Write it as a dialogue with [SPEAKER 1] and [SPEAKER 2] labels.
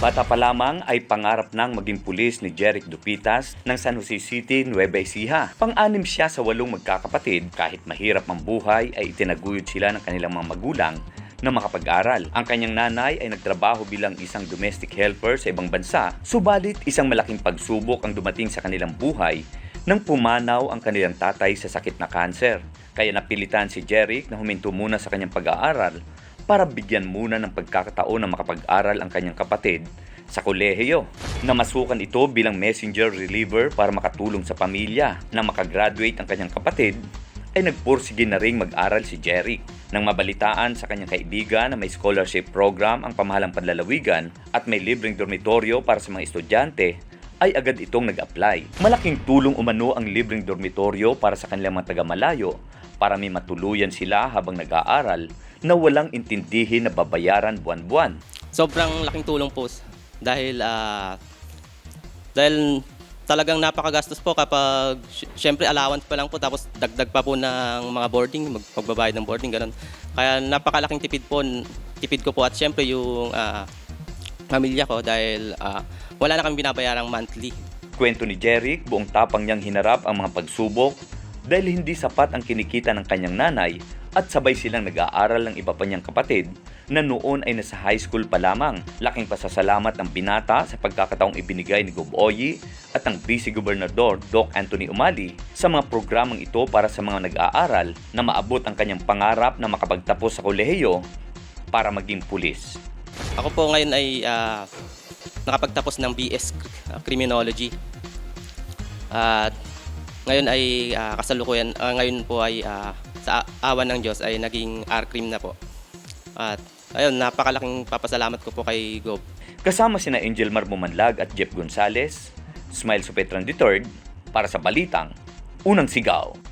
[SPEAKER 1] Bata pa lamang ay pangarap ng maging pulis ni Jeric Dupitas ng San Jose City, Nueva Ecija. Pang-anim siya sa walong magkakapatid. Kahit mahirap ang buhay ay itinaguyod sila ng kanilang mga magulang na makapag-aral. Ang kanyang nanay ay nagtrabaho bilang isang domestic helper sa ibang bansa, subalit isang malaking pagsubok ang dumating sa kanilang buhay nang pumanaw ang kanilang tatay sa sakit na kanser. Kaya napilitan si Jeric na huminto muna sa kanyang pag-aaral para bigyan muna ng pagkakataon na makapag-aral ang kanyang kapatid sa kolehiyo. Namasukan ito bilang messenger reliever para makatulong sa pamilya. Nang makagraduate ang kanyang kapatid, ay nagpursige na ring mag-aral si Jerry. Nang mabalitaan sa kanyang kaibigan na may scholarship program ang pamahalang panlalawigan at may libreng dormitoryo para sa mga estudyante, ay agad itong nag-apply. Malaking tulong umano ang libreng dormitoryo para sa kanilang mga taga-malayo para may matuluyan sila habang nag-aaral na walang intindihin na babayaran buwan-buwan.
[SPEAKER 2] sobrang laking tulong po dahil ah, dahil talagang napakagastos po kapag sy- syempre allowance pa lang po tapos dagdag pa po ng mga boarding, mag- magbabayad ng boarding ganun. Kaya napakalaking tipid po tipid ko po at syempre yung ah, pamilya ko dahil ah, wala na kami binabayarang monthly.
[SPEAKER 1] Kwento ni Jeric, buong tapang niyang hinarap ang mga pagsubok dahil hindi sapat ang kinikita ng kanyang nanay at sabay silang nag-aaral ng iba pa niyang kapatid na noon ay nasa high school pa lamang. Laking pasasalamat ng binata sa pagkakataong ibinigay ni Gob Oyi at ng Vice Gobernador Doc Anthony Umali sa mga programang ito para sa mga nag-aaral na maabot ang kanyang pangarap na makapagtapos sa kolehiyo para maging pulis.
[SPEAKER 2] Ako po ngayon ay ah, nakapagtapos ng BS Cr- Criminology. At ngayon ay ah, kasalukuyan, ah, ngayon po ay ah, sa awan ng Diyos ay naging R-Crim na po. At ayun, napakalaking papasalamat ko po kay Gob.
[SPEAKER 1] Kasama sina Angel Marmumanlag at Jeff Gonzalez, Smile Supetran III para sa Balitang Unang Sigaw.